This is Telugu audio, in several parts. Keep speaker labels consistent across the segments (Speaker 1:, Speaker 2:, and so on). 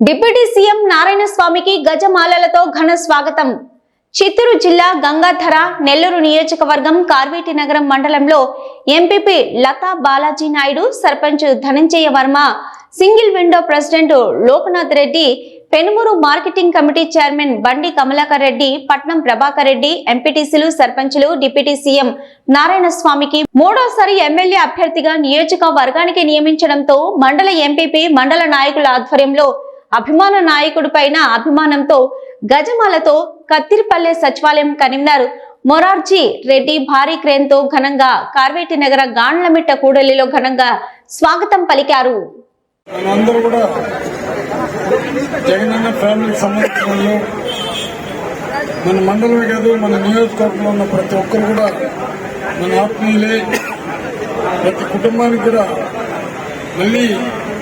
Speaker 1: డిప్యూటీ సీఎం నారాయణ స్వామికి గజమాలలతో ఘన స్వాగతం. చిత్తూరు జిల్లా గంగాధర నెల్లూరు నియోజకవర్గం కార్వేటి నగరం మండలంలో MPP Latha Balaji Naidu sarpanch Dhananjaya Varma single window president Lokanath Reddy Penumuru marketing committee chairman Bandi Kamalakar Reddy పట్నం ప్రభాకర్ రెడ్డి ఎంపీటీసీలు సర్పంచులు డిప్యూటీ సీఎం నారాయణ స్వామికి మూడోసారి ఎమ్మెల్యే అభ్యర్థిగా నియోజకవర్గానికి నియమించడంతో మండల ఎంపీపీ మండల నాయకుల ఆధ్వర్యంలో అభిమాన నాయకుడి పైన అభిమానంతో గజమాలతో కత్తిరిపల్లె సచివాలయం కన్వీనర్ మొరార్జీ రెడ్డి భారీ క్రేన్తో ఘనంగా కార్వేటి నగర గాండ్లమిట్ట కూడలిలో ఘనంగా స్వాగతం పలికారు.
Speaker 2: మన మండలమే కాదు మన నియోజకవర్గంలో ఉన్న ప్రతి ఒక్కరు కూడా మన ఆత్మీయులే ప్రతి కుటుంబానికి కూడా మళ్ళీ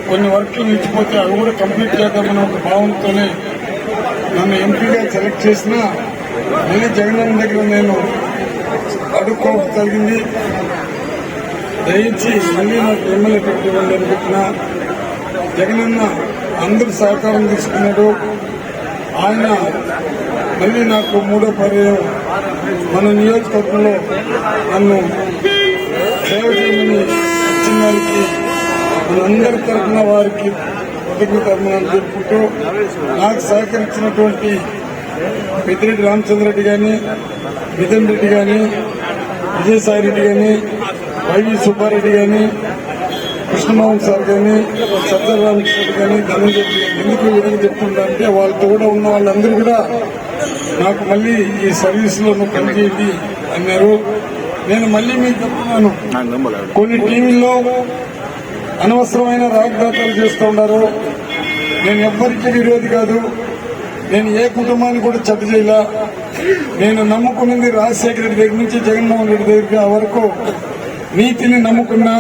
Speaker 2: కొన్ని వర్క్లు నిలిచిపోతే అవి కూడా కంప్లీట్ చేద్దామన్న ఒక భావనతోనే నన్ను ఎంపీగా సెలెక్ట్ చేసిన మళ్ళీ జగన్ దగ్గర నేను అడుక్కోవడం జరిగింది. దయించి మళ్ళీ నాకు ఎమ్మెల్యే పెట్టివ్వండి అని చెప్పిన జగనన్న అందరి సహకారం తీసుకున్నాడు. ఆయన మళ్ళీ నాకు మూడో పర్యాయం. మన నియోజకవర్గంలో నన్ను సేవ చేయమని మనందరి తరఫున వారికి కృతజ్ఞతలు చెప్పుకుంటూ నాకు సహకరించినటువంటి పెద్దిరెడ్డి రామచంద్రరెడ్డి గాని మిథున్ రెడ్డి గాని విజయసాయి రెడ్డి గాని వైవి సుబ్బారెడ్డి గాని కృష్ణమోహన్ సార్ గాని సత్య రామకృష్ణ గాని ధనంజయ ఎందుకు విధంగా చెప్తుంటా అంటే వాళ్ళతో కూడా ఉన్న వాళ్ళందరూ కూడా నాకు మళ్ళీ ఈ సర్వీస్లో నువ్వు పనిచేయండి అన్నారు. నేను మళ్ళీ మీకు చెప్తున్నాను. కొన్ని టీవీల్లో అనవసరమైన రాగదాతాలు చేస్తూ ఉన్నారు. నేను ఎవ్వరికీ విరోధి కాదు. నేను ఏ కుటుంబాన్ని కూడా చెడ్డ చేయలా. నేను నమ్ముకున్నది రాజశేఖర రెడ్డి దగ్గర నుంచి జగన్మోహన్ రెడ్డి దగ్గర వరకు నీతిని నమ్ముకున్నా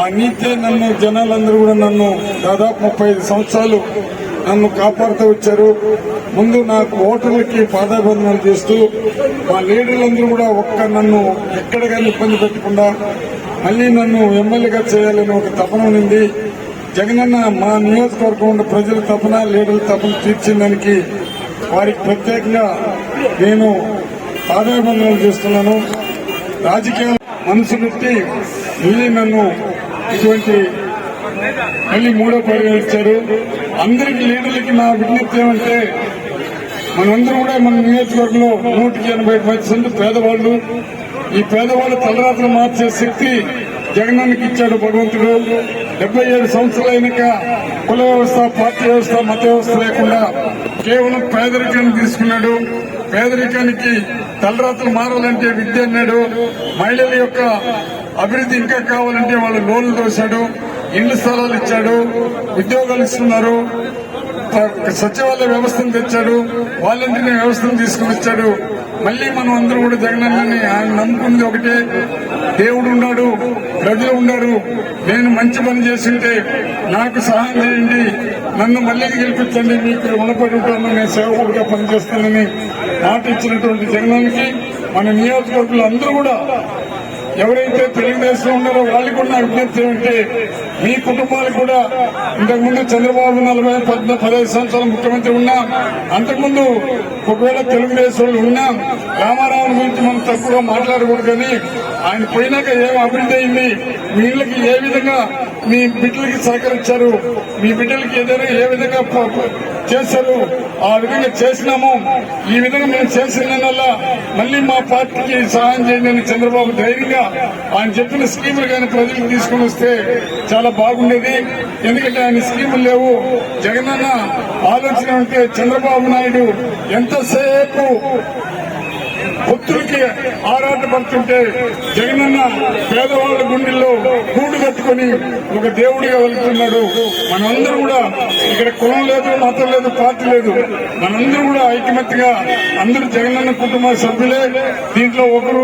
Speaker 2: ఆ నీతే నన్ను జనాలందరూ కూడా నన్ను దాదాపు ముప్పై సంవత్సరాలు నన్ను కాపాడుతూ వచ్చారు. ముందు నాకు ఓటర్లకి పాదాబంధనాలు చేస్తూ మా లీడర్లందరూ కూడా ఒక్క నన్ను ఎక్కడ కానీ ఇబ్బంది పెట్టకుండా మళ్ళీ నన్ను ఎమ్మెల్యేగా చేయాలని ఒక తపన ఉంది. జగనన్న మా నియోజకవర్గం ఉన్న ప్రజల తపన లీడర్ల తపన తీర్చిందానికి వారికి ప్రత్యేకంగా నేను పాదాభివందనలు చేస్తున్నాను. రాజకీయ మనసు పెట్టి మళ్ళీ నన్ను ఇటువంటి మళ్ళీ మూడో పర్యాయం ఇచ్చారు. అందరికి లీడర్లకి నా విజ్ఞప్తి ఏమంటే మనందరూ కూడా మన నియోజకవర్గంలో నూటికి ఎనభై పర్సెంట్ పేదవాళ్ళు ఈ పేదవాళ్ళ తలరాత్రులు మార్చే శక్తి జగనానికి ఇచ్చాడు భగవంతుడు. డెబ్బై ఏడు సంవత్సరాలు అయినాక కుల వ్యవస్థ పార్టీ వ్యవస్థ మత వ్యవస్థ లేకుండా కేవలం పేదరికాన్ని తీసుకున్నాడు. పేదరికానికి తలరాత్రులు మారాలంటే విద్య అన్నాడు. మహిళల యొక్క అభివృద్ధి ఇంకా కావాలంటే వాళ్ళు లోన్లు దోశాడు ఇండ్ల స్థలాలు ఇచ్చాడు. ఉద్యోగాలు ఇస్తున్నారు. సచివాలయ వ్యవస్థను తెచ్చాడు వాలంటీర్ వ్యవస్థను తీసుకుని వచ్చాడు మళ్ళీ మనం అందరూ కూడా జగనన్నని ఆయన నమ్ముకుంది ఒకటే. దేవుడు ఉన్నాడు ప్రజలు ఉన్నారు. నేను మంచి పని చేసింటే నాకు సహాయం చేయండి. నన్ను మళ్ళీ గెలిపించండి. మీకు రుణపడి ఉంటాను. నేను సేవకుడిగా పనిచేస్తానని మాట ఇచ్చినటువంటి జగనానికి మన నియోజకవర్గంలో అందరూ కూడా ఎవరైతే తెలుగుదేశం ఉన్నారో వాళ్ళకి కూడా విజ్ఞప్తి ఏమంటే మీ కుటుంబాలు కూడా ఇంతకుముందు చంద్రబాబు నలభై పద్నాలుగు పదహైదు సంవత్సరాల ముఖ్యమంత్రి ఉన్నా అంతకుముందు ఒకవేళ తెలుగుదేశం వాళ్ళు ఉన్నా రామారావు గురించి మనం తక్కువగా మాట్లాడకూడదని ఆయన పోయినాక ఏం అభివృద్ధి అయింది మీ ఇళ్ళకి ఏ విధంగా మీ బిడ్డలకి సహకరించారు మీ బిడ్డలకి ఏదైనా ఏ విధంగా చేశారు ఆ విధంగా చేసినాము. ఈ విధంగా మేము చేసిన వల్ల మళ్ళీ మా పార్టీకి సహాయం చేయండి అని చంద్రబాబు ధైర్యంగా ఆయన చెప్పిన స్కీములు కానీ ప్రజలకు తీసుకుని వస్తే చాలా బాగుండేది. ఎందుకంటే ఆయన స్కీములు లేవు. జగనన్న ఆలోచన ఉంటే చంద్రబాబు నాయుడు ఎంతసేపు భక్తులకి ఆరాటపడుతుంటే జగనన్న పేదవాళ్ళ గుండెల్లో కూడు కట్టుకుని ఒక దేవుడిగా వెళ్తున్నాడు మనందరం కూడా ఇక్కడ కులం లేదు మతం లేదు పార్టీ లేదు. మనందరం కూడా ఐకమత్యగా అందరూ జగనన్న కుటుంబ సభ్యులే. దీంట్లో ఒకరు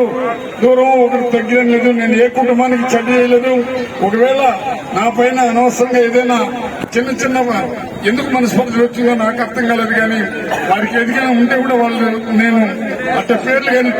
Speaker 2: దూరం ఒకరు తగ్గడం లేదు. నేను ఏ కుటుంబానికి చెడ్డ చేయలేదు. ఒకవేళ నా పైన అనవసరంగా ఏదైనా చిన్న చిన్న ఎందుకు మనస్పర్ధలు వచ్చిందో నాకు అర్థం కాలేదు కానీ వారికి ఎదిగిన ఉంటే కూడా వాళ్ళు నేను అట్ట పేర్లు కానీ